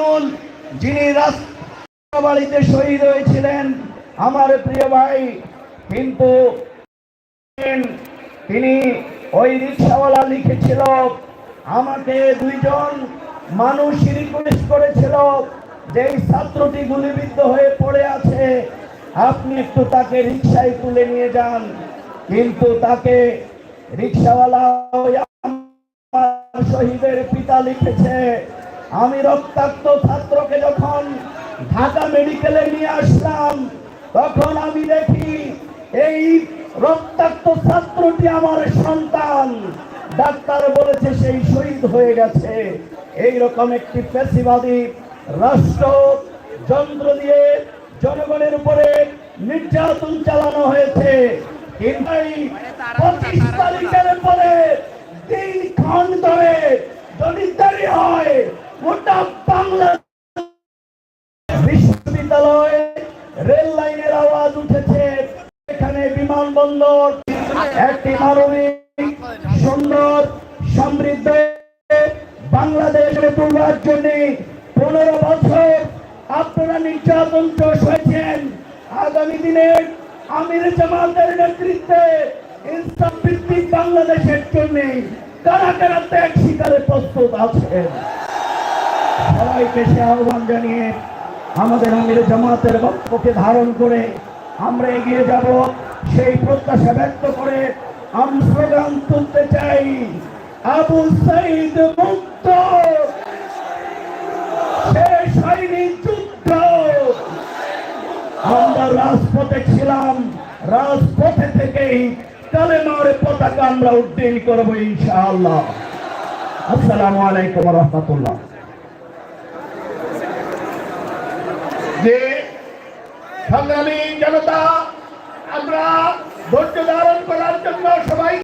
আমিনুল যিনি রাস্তা বাড়িতে শহীদ হয়েছিলেন, আমার প্রিয় ভাই কিন্তু তিনি ওই রিক্সাওয়ালা লিখেছিল, আমাকে দুইজন মানুষ রিকোয়েস্ট করেছিল যে ছাত্রটি গুলিবিদ্ধ হয়ে পড়ে আছে, আপনি একটু তাকে রিক্সায় তুলে নিয়ে যান। কিন্তু তাকে রিক্সাওয়ালা শহীদের পিতা লিখেছে আমি রক্তাক্ত ছাত্রকে যখন ঢাকা মেডিকেলে নিয়ে আসলাম, তখন আমি দেখি এই রক্তাক্ত ছাত্রটি আমার সন্তান। ডাক্তার বলেছে সেই শহীদ হয়ে গেছে। এই রকম একটি পেশিবাদী রাষ্ট্র, যন্ত্র দিয়ে জনগণের উপরে নির্যাতন চালানো হয়েছে। কিন্তু পঁচিশ তারিখের পরে তিন ক্ষণ ধরে যদি হয় গোটা বাংলা বিশ্ববিদ্যালয় রেল লাইনের আওয়াজ উঠেছে। এখানে বিমানবন্দর, একটি মানবিক, সুন্দর, সমৃদ্ধ বাংলাদেশের তুলবার জন্য পনেরো বছর আপনারা নির্যাতন হয়েছেন আগামী দিনে আমির জামাতের নেতৃত্বে ইনসাফ বাংলাদেশের জন্য কারা কারা ত্যাগ শিকারে প্রস্তুত আছেন? সবাইকে সে আহ্বান জানিয়ে আমাদের আমির জামাতের বক্তব্যকে ধারণ করে আমরা এগিয়ে যাব। সেই প্রত্যাশা ব্যক্ত করে আমি তুলতে চাই। আবু সাইদ মুক্ত। শেষ হয়নি যুদ্ধ। আমরা রাজপথে ছিলাম। রাজপথে থেকেই কালেমার পতাকা আমরা উড্ডীন করব ইনশাআল্লাহ। আসসালামু আলাইকুম রহমতুল্লাহ যে সংগ্রামী জনতা আমরা ধৈর্য ধারণ করার জন্য সবাই